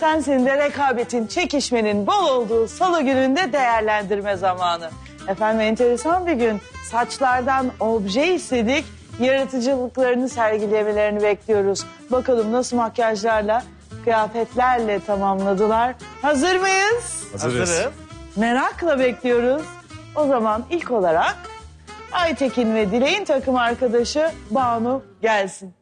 sensin de rekabetin, çekişmenin bol olduğu salı gününde değerlendirme zamanı. Efendim enteresan bir gün. Saçlardan obje istedik. Yaratıcılıklarını sergilemelerini bekliyoruz. Bakalım nasıl makyajlarla, kıyafetlerle tamamladılar. Hazır mıyız? Hazırız. Merakla bekliyoruz. O zaman ilk olarak Aytekin ve Dilek'in takım arkadaşı Banu gelsin.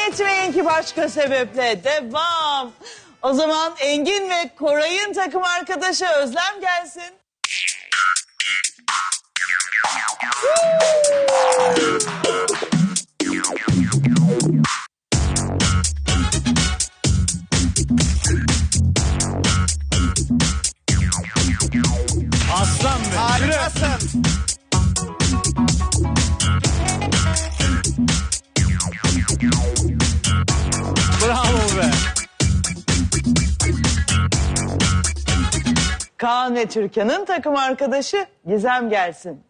Zannetmeyin ki başka sebeple. Devam. O zaman Engin ve Koray'ın takım arkadaşı Özlem gelsin. Aslan be. Harikasın. Kaan ve Türkan'ın takım arkadaşı Gizem gelsin.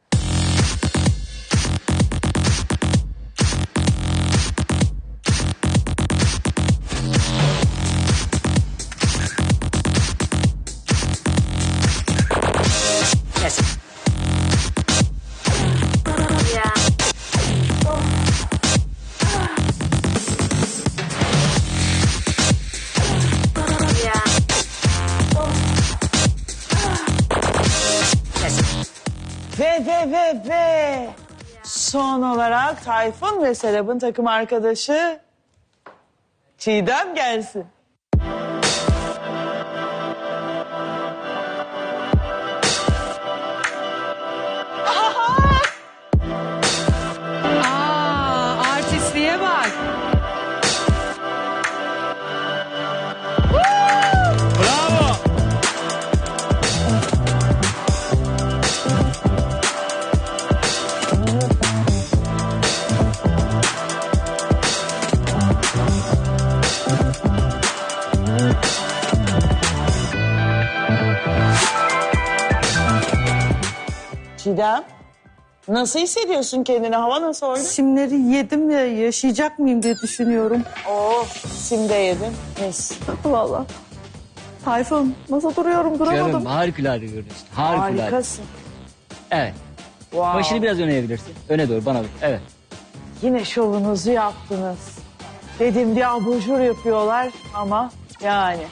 Ve ve ve son olarak Tayfun ve Serap'ın takım arkadaşı Çiğdem gelsin. Çiğdem nasıl hissediyorsun kendini? Hava nasıl orada? Simleri yedim ya yaşayacak mıyım diye düşünüyorum. Oo, simde yedin. Mis. Valla. Tayfun nasıl duruyorum duramadım. Canım harikulade görünüyorsun. Harikulade. Harikasın. Evet. Wow. Başını biraz öne eğebilirsin. Öne doğru bana doğru. Evet. Yine şovunuzu yaptınız. Dedim bir abajur yapıyorlar ama yani.